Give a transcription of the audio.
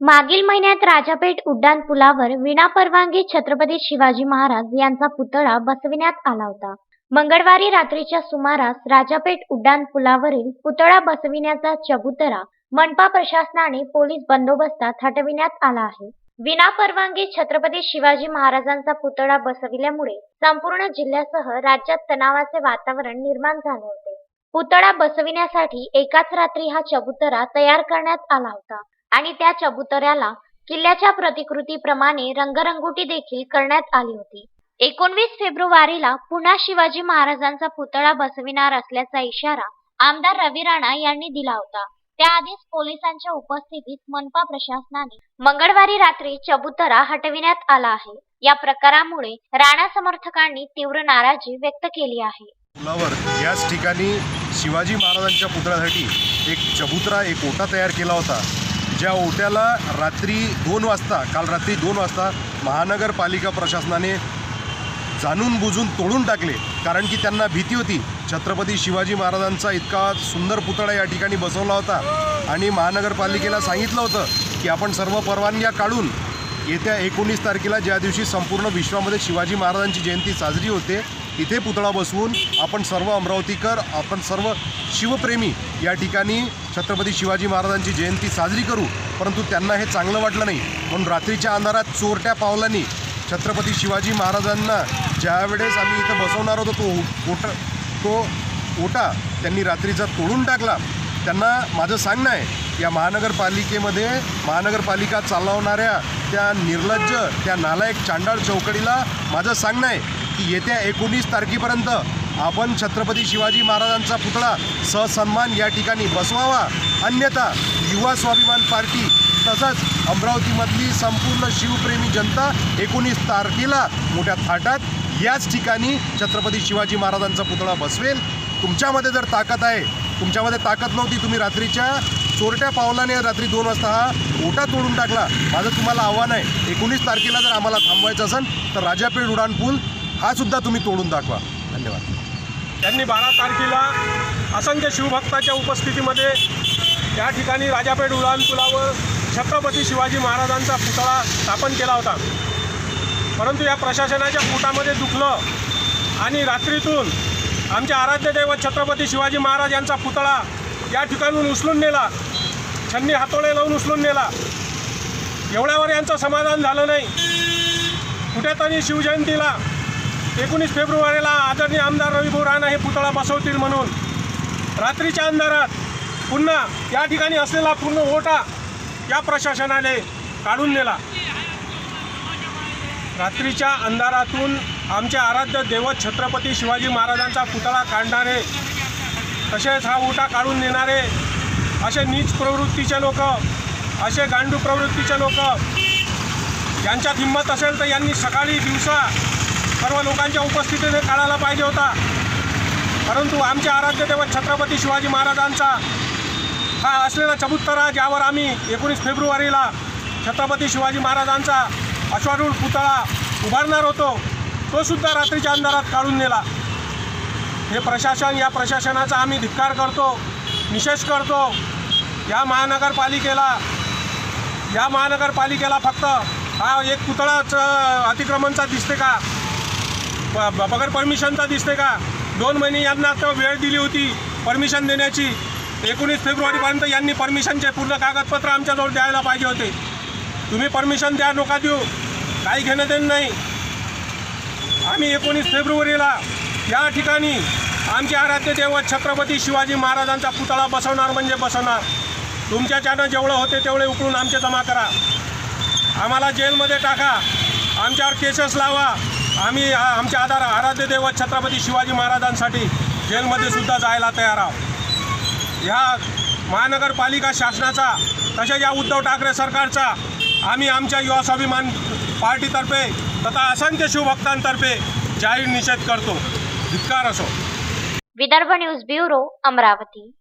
मागील महिन्यात राजापेठ उड्डाण पुलावर विनापरवानगी छत्रपती शिवाजी महाराज यांचा पुतळा बसविण्यात आला होता. मंगळवारी रात्रीच्या सुमारास राजापेठ उड्डाण पुलावरील पुतळा बसविण्याचा चबुतरा मनपा प्रशासनाने पोलीस बंदोबस्तात हटविण्यात आला आहे. विनापरवानगी छत्रपती शिवाजी महाराजांचा पुतळा बसविल्यामुळे संपूर्ण जिल्ह्यासह राज्यात तणावाचे वातावरण निर्माण झाले होते. पुतळा बसविण्यासाठी एकाच रात्री हा चबुतरा तयार करण्यात आला होता. आणि त्या चबुतऱ्याला किल्ल्याच्या प्रतिकृतीप्रमाणे रंगरंगोटी देखील करण्यात आली होती. एकोणवीस फेब्रुवारीला पुन्हा शिवाजी महाराजांचा पुतळा बसविणार असल्याचा इशारा आमदार रवी राणा यांनी दिला होता. त्याआधीच पोलिसांच्या उपस्थितीत मनपा प्रशासनाने मंगळवारी रात्री चबुतरा हटविण्यात आला आहे. या प्रकारामुळे राणा समर्थकांनी तीव्र नाराजी व्यक्त केली आहे. याच ठिकाणी शिवाजी महाराजांच्या पुतळ्यासाठी एक चबुतरा एक ओटा तयार केला होता. ज्या ओट्याला रात्री दोन वाजता काल रात्री दोन वाजता महानगरपालिका प्रशासनाने जाणून बुजून तोडून टाकले. कारण की त्यांना भीती होती. छत्रपती शिवाजी महाराजांचा इतका सुंदर पुतळा या ठिकाणी बसवला होता. आणि महानगरपालिकेला सांगितलं होतं की आपण सर्व परवानग्या काढून येत्या एकोणीस तारखेला ज्या दिवशी संपूर्ण विश्वामध्ये शिवाजी महाराजांची जयंती साजरी होते इथे पुतळा बसवून आपण सर्व अमरावतीकर आपण सर्व शिवप्रेमी या ठिकाणी छत्रपती शिवाजी महाराजांची जयंती साजरी करू. परंतु त्यांना हे चांगलं वाटलं नाही. म्हणून रात्रीच्या अंधारात चोरट्या पावलांनी छत्रपती शिवाजी महाराजांना ज्यावेळेस आम्ही इथं बसवणार होतो तो ओटा तो ओटा त्यांनी रात्रीचा तोडून टाकला. त्यांना माझं सांगणं आहे या महानगरपालिकेमध्ये महानगरपालिका चालवणाऱ्या त्या निर्लज्ज त्या नालायक चांडाळ चौकडीला माझं सांगणं आहे की येत्या एकोणीस तारखेपर्यंत आपण छत्रपती शिवाजी महाराजांचा पुतळा ससन्मान या ठिकाणी बसवावा. अन्यथा युवा स्वाभिमान पार्टी तसंच अमरावतीमधली संपूर्ण शिवप्रेमी जनता एकोणीस तारखेला मोठ्या थाटात. याच ठिकाणी छत्रपती शिवाजी महाराजांचा पुतळा बसवेल. तुमच्यामध्ये जर ताकद आहे तुमच्यामध्ये ताकद नव्हती. तुम्ही रात्रीच्या चोरट्या पावलाने रात्री दोन वाजता हा ओटा तोडून टाकला. माझं तुम्हाला आव्हान आहे. एकोणीस तारखेला जर आम्हाला थांबवायचं असेल तर राजापेठ उडाण पूल हा सुद्धा तुम्ही तोडून दाखवा. धन्यवाद. त्यांनी बारा तारखेला असंख्य शिवभक्ताच्या उपस्थितीमध्ये या ठिकाणी राजापेठ उड्डाण पुलावर छत्रपती शिवाजी महाराजांचा पुतळा स्थापन केला होता. परंतु या प्रशासनाच्या पोटामध्ये दुखलं आणि रात्रीतून आमचे आराध्य दैवत छत्रपती शिवाजी महाराज यांचा पुतळा या ठिकाणून उचलून नेला. छन्नी हातोळे लावून उचलून नेला. एवढ्यावर यांचं समाधान झालं नाही. कुठेतरी शिवजयंतीला एकोणीस फेब्रुवारीला आदरणीय आमदार रविभाऊ राणा हे पुतळा बसवतील म्हणून रात्रीच्या अंधारात पुन्हा या ठिकाणी असलेला पूर्ण ओटा या प्रशासनाने काढून नेला. रात्रीच्या अंधारातून आमचे आराध्य दैवत छत्रपती शिवाजी महाराजांचा पुतळा काढणारे तसेच हा उठा काढून नेणारे असे नीच प्रवृत्तीचे लोक असे गांडू प्रवृत्तीचे लोक यांच्यात हिंमत असेल तर यांनी सकाळी दिवसा सर्व लोकांच्या उपस्थितीने काढायला पाहिजे होता. परंतु आमचे आराध्य देवत छत्रपती शिवाजी महाराजांचा हा असलेला चबुत्तरा ज्यावर आम्ही एकोणीस फेब्रुवारीला छत्रपती शिवाजी महाराजांचा अश्वारूढ पुतळा उभारणार होतो तो सुद्धा रात्रीच्या अंधारात काढून नेला. हे प्रशासन या प्रशासनाचा आम्ही धिक्कार करतो निषेध करतो. या महानगरपालिकेला या महानगरपालिकेला फक्त हा एक पुतळाच अतिक्रमणचा दिसते का? ब- ब- बगर परमिशनचा दिसते का? दोन महिने यांना तर वेळ दिली होती परमिशन देण्याची. एकोणीस फेब्रुवारीपर्यंत यांनी परमिशनचे पूर्ण कागदपत्र आमच्याजवळ द्यायला पाहिजे होते. तुम्ही परमिशन द्या नका देऊ. काही घेणं देणं नाही. आम्ही एकोणीस फेब्रुवारीला या ठिकाणी आमचे आराध्य देवत छत्रपती शिवाजी महाराजांचा पुतळा बसवणार म्हणजे बसवणार. तुमच्याच्यानं जेवढं होते तेवढे उकळून आमचे जमा करा. आम्हाला जेलमध्ये टाका. आमच्यावर केसेस लावा. आम्ही आमच्या आधार आराध्य देवत छत्रपती शिवाजी महाराजांसाठी जेलमध्ये सुद्धा जायला तयार आहोत. ह्या महानगरपालिका शासनाचा तसेच या उद्धव ठाकरे सरकारचा आम्ही आमच्या युवा स्वाभिमान पार्टीतर्फे तथा असंख्य शिवभक्तांतर्फे जाहीर निषेध करतो. धिक्कार असो. Vidarbha news bureau Amravati.